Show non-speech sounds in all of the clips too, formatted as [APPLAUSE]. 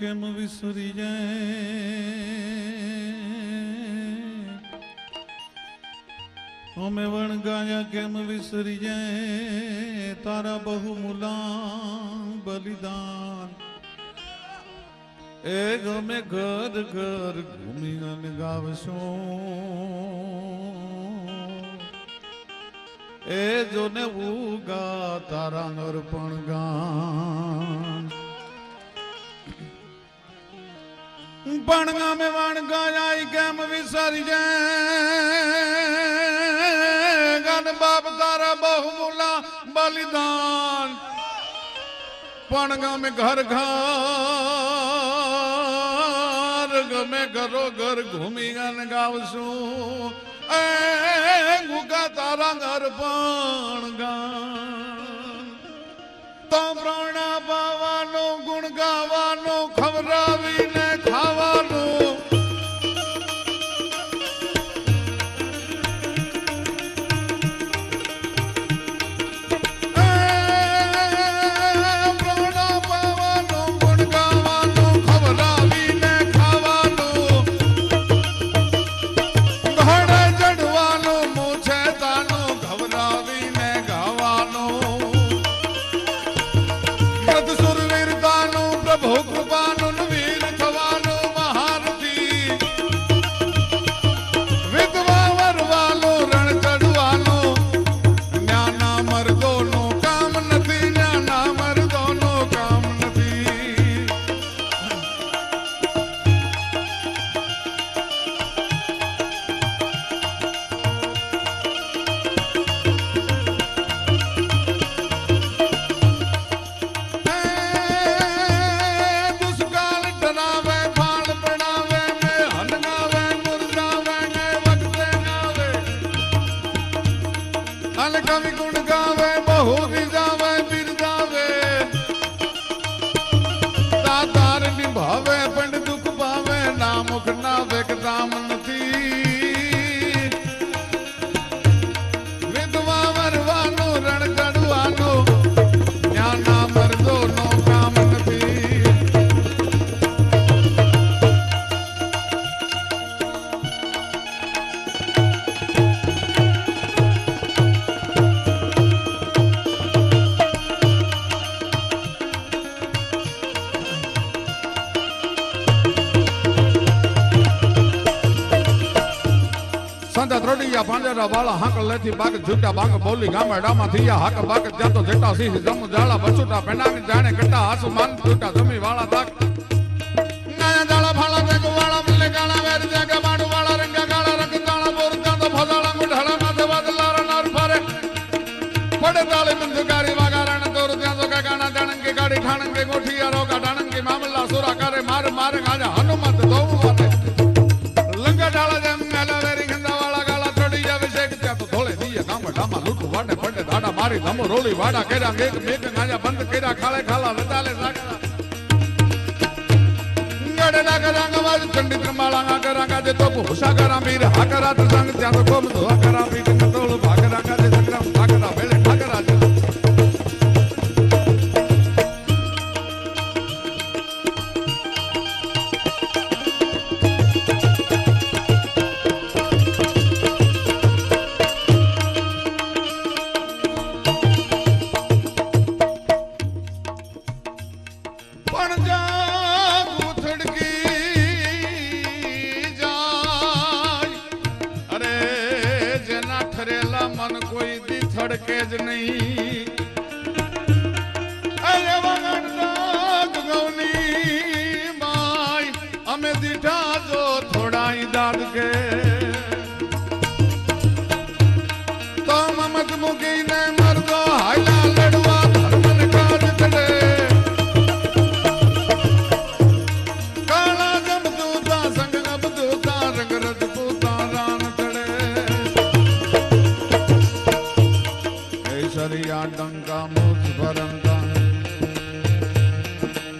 કેમ વિસરી જાય? અમે વણગાયા કેમ વિસરી જાય? તારા બહુ મુલા બલિદાન. એ ગમે ઘર ઘર ઘૂમી અને ગાવશો. એ જોને ઉગા તારા નરપણ ગાન. પણ ગામે વાણ ગાય કેમ વિસરી જાય ગાન બાપ તારા બહુ મુલા બલિદાન. પણ ગામે ઘર ઘર, ગમે ઘરો ઘર ઘૂમી ગાન ગાવશું. એ ગુગા તારા ઘર પણ ગાન તો પ્રાણા પાવાનો, ગુણ ગાવાનો, ખવડાવીને ના વેકતામ સંતા ત્રોડિયા પાંજરા વાળા હાંક લેથી બાગ ઝૂટા બાગ બોલી ગામડામાં થયા. હાક બાગ ત્યાં તો જેટા સિંહ જમ જાળા બચુટા પેનાની જાણે કટા આસમાન ઝૂટા જમી વાળા તાક. નાના જાળા ફાળા જગ વાળા મલ્લે ગાળા વેર જગ માડુ વાળા, રંગા ગાળા રંગ તાળા બોર ત્યાં તો મુઢાળા માથે વાદલા રનાર ફરે. પડે તાળી બંધુકારી વાગારણ, દોર ત્યાં તો કાકાના જાણંગે ગાડી ઠાણંગે ગોઠિયા મારી ધમો રોલી વાડા કર્યા, મેઘ મેઘ ગાંજા બંધ કર્યા, ખાલે ખાલા વધારે સાગરા. ગડે કરાંગા રંગવાજ ચંડી ત્રમાળા આગર રાંગા જે તોપ હુસા કરા મીર હાકરા તો સંગ ત્યાં તો કોમ તો હાકરા મીર થડકે જ નહીં. મૂછ ભરંતા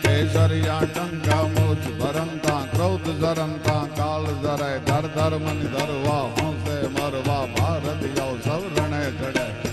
કેસરિયા ટંકા મોજ ભરંતા ક્રોધ ધરંતા કાળ ધરાય ધર ધર મન ધરવા હોંસે મરવા ભારત યો સૌ રણે ચડે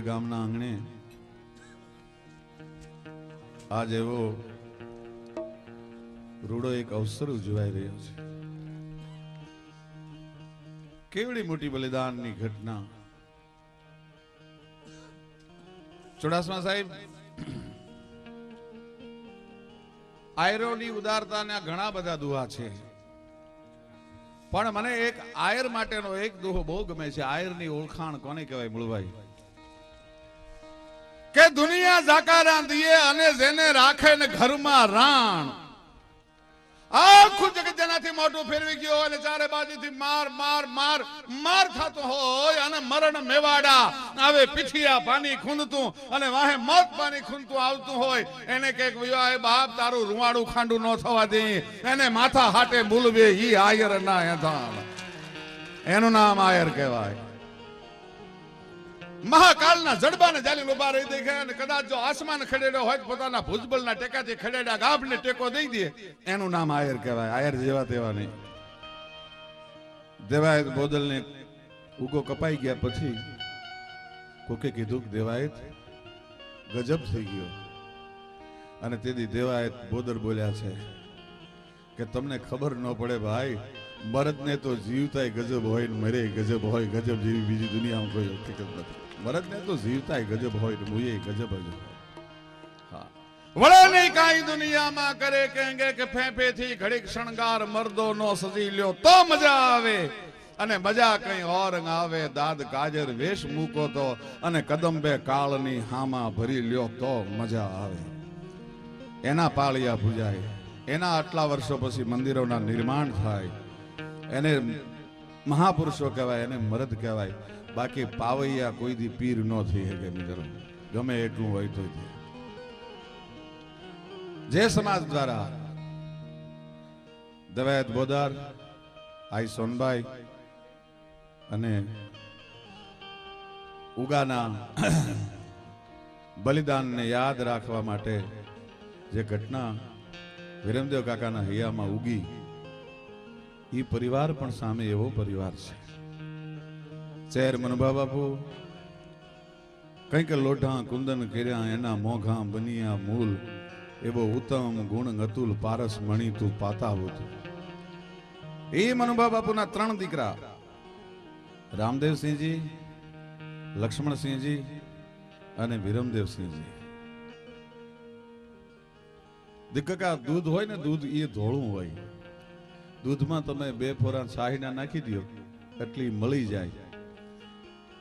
બોડીદર ગામના આંગણે આજ એવો રૂડો એક અવસર ઉજવાઈ રહ્યો છે. કેવડી મોટી બલિદાનની ઘટના. ચુડાસમા સાહેબ, આયરોની ઉદારતાના ઘણા બધા દુહા છે. પણ મને એક આયર માટેનો એક દુહો બહુ ગમે છે. આયરની ઓળખાણ કોને કહેવાય, મૂળભાઈ? કે દુનિયા જાકારા રાંધીએ અને જેને રાખે ને ઘરમાં રાણ. આખું જગત જેનાથી મોટું ફેરવી ગયો અને ચારે બાજુથી માર માર માર માર થતો હોય અને મરણ મેવાડા. આવે પીઠિયા પાણી ખૂંદતું અને વાહે મોત પાણી ખૂંદતું આવતું હોય. એને કે, વિવાહ બાપ, તારું રૂવાડું ખાંડું ન થવા દે. એને માથા હાટે બોલવે ઈ આયર ના એનું નામ આયર કહેવાય. મહાકાળના જડબાને જાલી ઊભા રહી દેખાય અને કદાચ જો આસમાન ખડેડો હોય પોતાના ભુજબલના ટેકાથી ખડેડા ગાભને ટેકો દઈ દે. એનું નામ આયર કહેવાય. આયર જેવા તેવા નહીં. દેવાયત બોદલને ઉગો કપાઈ ગયા પછી કોકે કીધું કે દેવાયત ગજબ થઈ ગયો. અને તેથી દેવાયત બોદર બોલ્યા છે કે તમને ખબર ન પડે ભાઈ, મરદને તો જીવતાય ગજબ હોય ને મરે ગજબ હોય. ગજબ જેવી બીજી દુનિયામાં કોઈ હકીકત નથી. મરદને તો જીવતા ગજબ હોય ને મુએ ગજબ જ હા. વળે નહીં દુનિયામાં કરે કહેંગે કે ફેંફેથી ઘડીક શણગાર મર્દો નો સજી લ્યો તો મજા આવે. અને મજા કઈ ઓર આવે દાદ કાજર વેશ મૂકો તો અને કદંબે કાળની હામાં ભરી લ્યો તો મજા આવે. એના પાળિયા પૂજાય એના આટલા વર્ષો પછી મંદિરોના નિર્માણ થાય. એને મહાપુરુષો કહેવાય એને મરદ કહેવાય. બાકી પાવૈયા કોઈ દી પીર ન થઈ શકે મિત્રો ગમે એટલું હોય તો જે. સમાજ દ્વારા. દવાયત બોદાર, આઈ સોનભાઈ અને ઉગાના બલિદાનને યાદ રાખવા માટે જે ઘટના વિરમદેવ કાકાના હૈયામાં ઉગી એ પરિવાર પણ સામે એવો પરિવાર છે. ચેર મનભા બાપુ કંઈક લોઢા કુંદન કર્યા એના મોઘા બનિયા મૂલ. એવો ઉત્તમ ગુણ અતુલ પારસ મણી તું પાતા હોત એ મનુભા બાપુના ત્રણ દીકરા. રામદેવસિંહજી લક્ષ્મણસિંહજી અને વિરમદેવસિંહજી દીકકા, દૂધ હોય ને દૂધ એ ધોળું હોય. દૂધમાં તમે બે ફોરા શાહીના નાખી દો એટલી મળી જાય.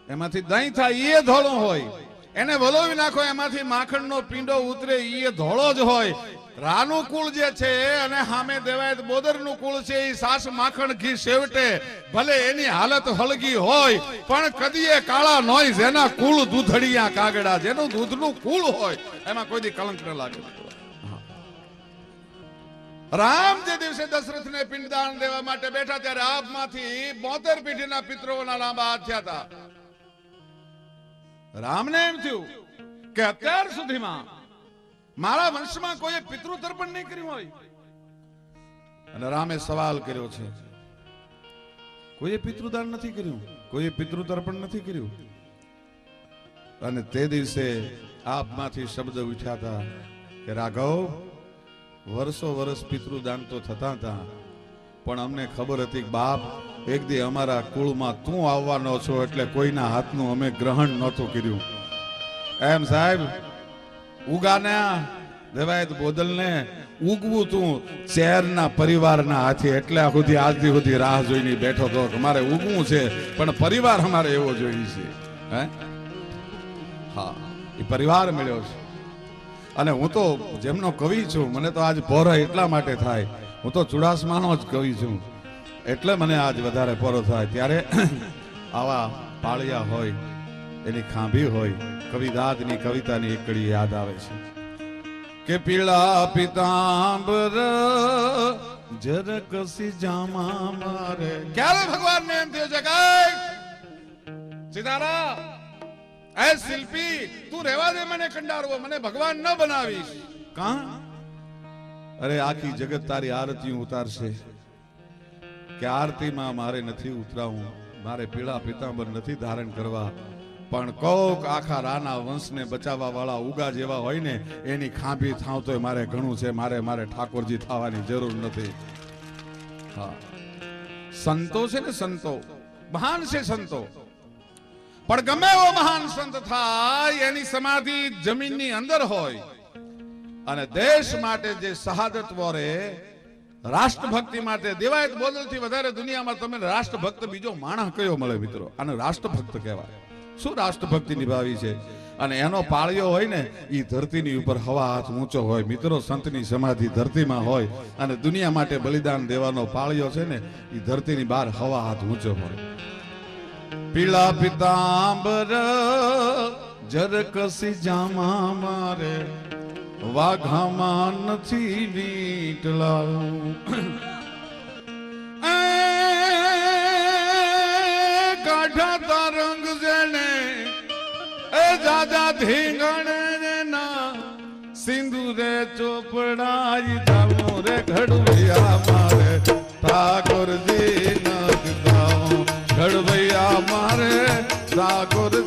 એમાંથી દહીં થાય એ ધોળો હોય. એને વલોવી નાખો, એમાંથી માખણનો પીંડો ઉતરે એ ધોળો જ હોય. રાનું કુળ જે છે, અને સામે દેવાયત બોદરનું કુળ છે એ સાસ માખણ ઘી સેવટે ભલે એની હાલત હળગી હોય, પણ કદીએ કાળા નોય જેના કુળ દૂધડિયા કાગડા, જેનું દૂધનું કુળ હોય, એમાં કોઈ દી કલંક ન લાગે. રામ જે દિવસે દશરથને પિંડદાન દેવા માટે બેઠા, ત્યારે આપમાંથી બોતેર પેઢીના પિત્રોના લાંબા હાથ થયા હતા. રામને એમ થયું કે અત્યાર સુધીમાં મારા વંશમાં કોઈ પિતૃ તર્પણ નહીં કર્યું હોય. અને રામે સવાલ કર્યો છે, કોઈએ પિતૃદાન નથી કર્યું? કોઈએ પિતૃ તર્પણ નથી કર્યું? અને તે દિવસે આપમાંથી શબ્દ ઉઠ્યા હતા કે રાઘવ, વર્ષો વર્ષ પિતૃદાન તો થતા હતા, પણ અમને ખબર હતી બાપ એક દી અમારા કુળમાં તું આવવાનો છો એટલે કોઈના હાથનું અમે ગ્રહણ નહોતું કર્યું. એમ સાહેબ, ઉગાના, દેવાયત બોદલને ઉગવું તું શહેરના પરિવારના હાથે એટલે સુધી આજથી સુધી રાહ જોઈને બેઠો હતો કે મારે ઉગવું છે, પણ પરિવાર અમારે એવો જોઈએ છે. હે? હા, એ પરિવાર મળ્યો છે. અને હું તો જેમનો કવિ છું, મને તો આજ ભોર એટલા માટે થાય. હું તો ચુડાસમાનો જ કવિ છું. એટલે મને આજ વધારે પોરો થાય. ત્યારે [CLEARS THROAT] આવા પાળિયા હોય એની ખાંભી હોય કવિદાદની કવિતાની એક કડી યાદ આવે છે. કે પીળા પિતાંબર જરકસી જામા મારે. ક્યારે ભગવાન ને એમ થયો છે સીતારા એ શિલ્પી તું રહેવા દે મને કંડારવો મને ભગવાન ન બનાવીશ. કા? અરે આખી જગત તારી આરતી ઉતારશે. કે આરતીમાં મારે નથી ઉતરાવું, મારે પીળા પિતાંબર નથી ધારણ કરવા, પણ કોક આખા રાના વંશને બચાવવા વાળા ઉગા જેવા હોય ને, એની ખાંભી થાવ તો મારે ઘણું છે, મારે મારે ઠાકોરજી થવાની જરૂર નથી. હા. સંતો છે ને સંતો, મહાન છે સંતો. પણ ગમે એવો મહાન સંત થાય, એની સમાધિ જમીનની અંદર હોય. અને દેશ માટે જે શહાદત વોરે રાષ્ટ્રભક્તિ માટે દેવાયત બોદલથી વધારે દુનિયામાં તમે રાષ્ટ્રભક્ત બીજો માણસ કયો મળે મિત્રો? અને રાષ્ટ્રભક્ત કહેવાય. શું રાષ્ટ્રભક્તિ નિભાવી છે? અને એનો પાળિયો હોય ને એ ધરતીની ઉપર હવા હાથ ઊંચો હોય. મિત્રો, સંતની સમાધિ ધરતીમાં હોય અને દુનિયા માટે બલિદાન દેવાનો પાળિયો છે ને એ ધરતીની બહાર હવા હાથ ઊંચો હોય. પીળા પિતાંબર, જરકસી જામા મારે વાઘામાં નથી વીટલાયું કાઢા તરંગ જેને, એ દાદા ધીંગણે ને ના સિંદુરે ચોપડાઈ જામો રે ઘડવૈયા મારે, ઠાકોરજી ન દીધાઉં ઘડવૈયા મારે, ઠાકોરજી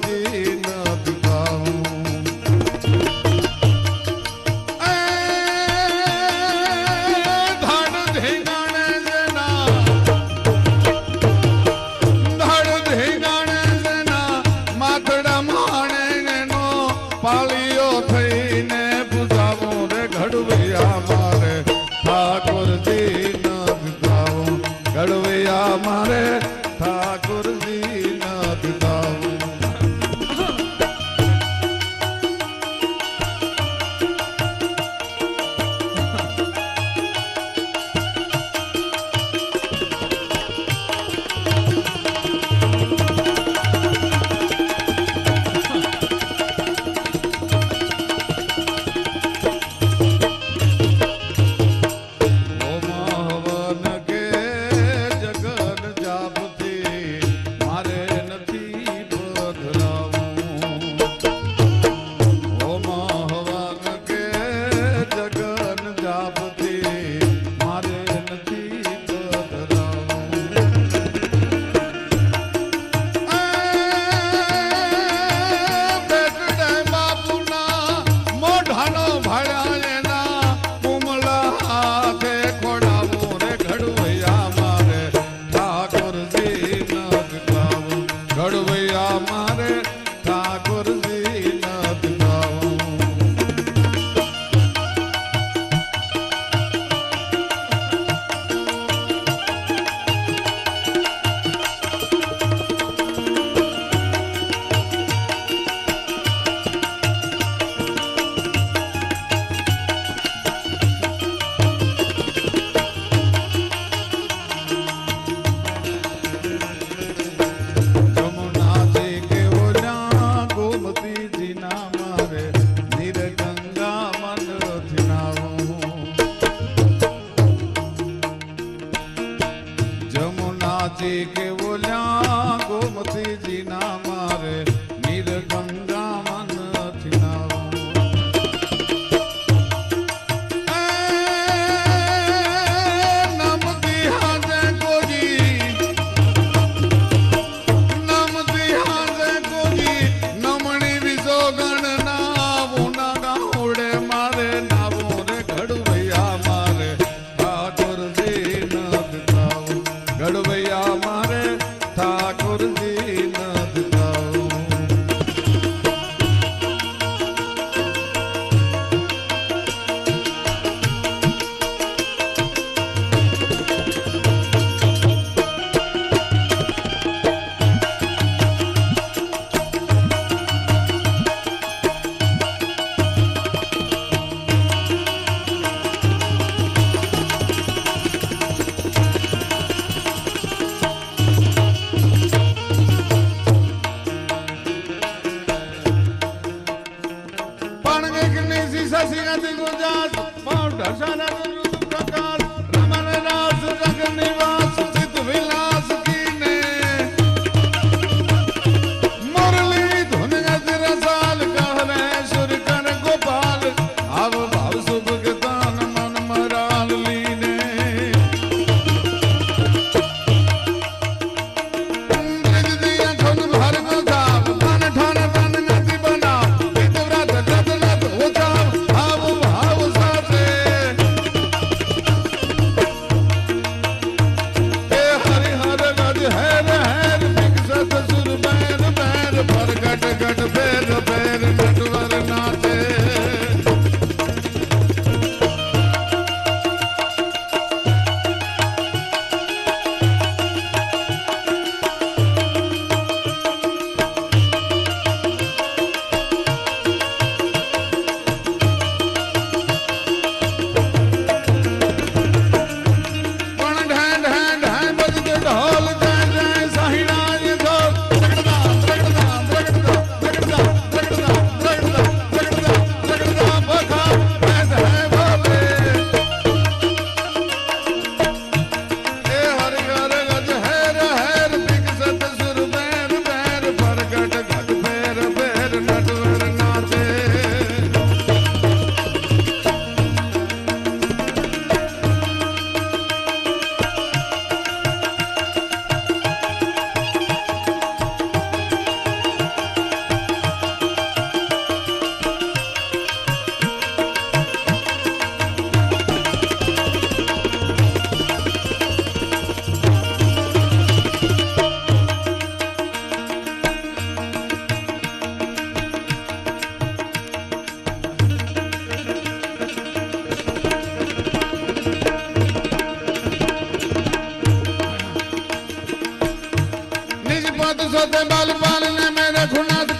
ਗੁਰਨਾਥ ਸੋਤੇ ਬਲ ਨੇ ਮੇਰੇ ਖੁਨਾਥ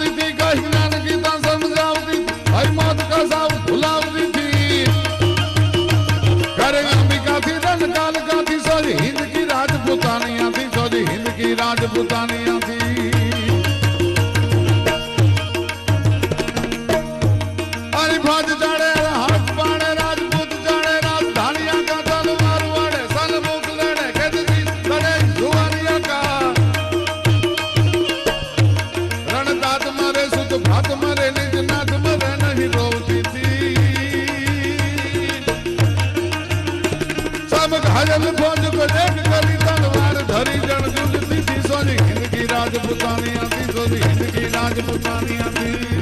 ਸੀ, ਕਹੀ ਨਾਨਕੀ ਤਾਂ ਸੀ। ਕਰ ਅੰਬਿਕਾ ਸੀ। ਰਣ ਸੀ ਸੋਦੀ ਹਿੰਦ ਕੀ ਰਾਜਪੂਤਾਨੀਆਂ ਸੀ ਸੋਦੀ ਹਿੰਦ ਕੀ ਰਾਜਪੂਤਾਨੀ ਰਾਜਪੂਤਾਨੀਆਂ ਦੀ ਸੋਦੀ ਹਿੰਦ ਕੀ ਰਾਜਪੂਤਾਨੀਆਂ ਦੀ।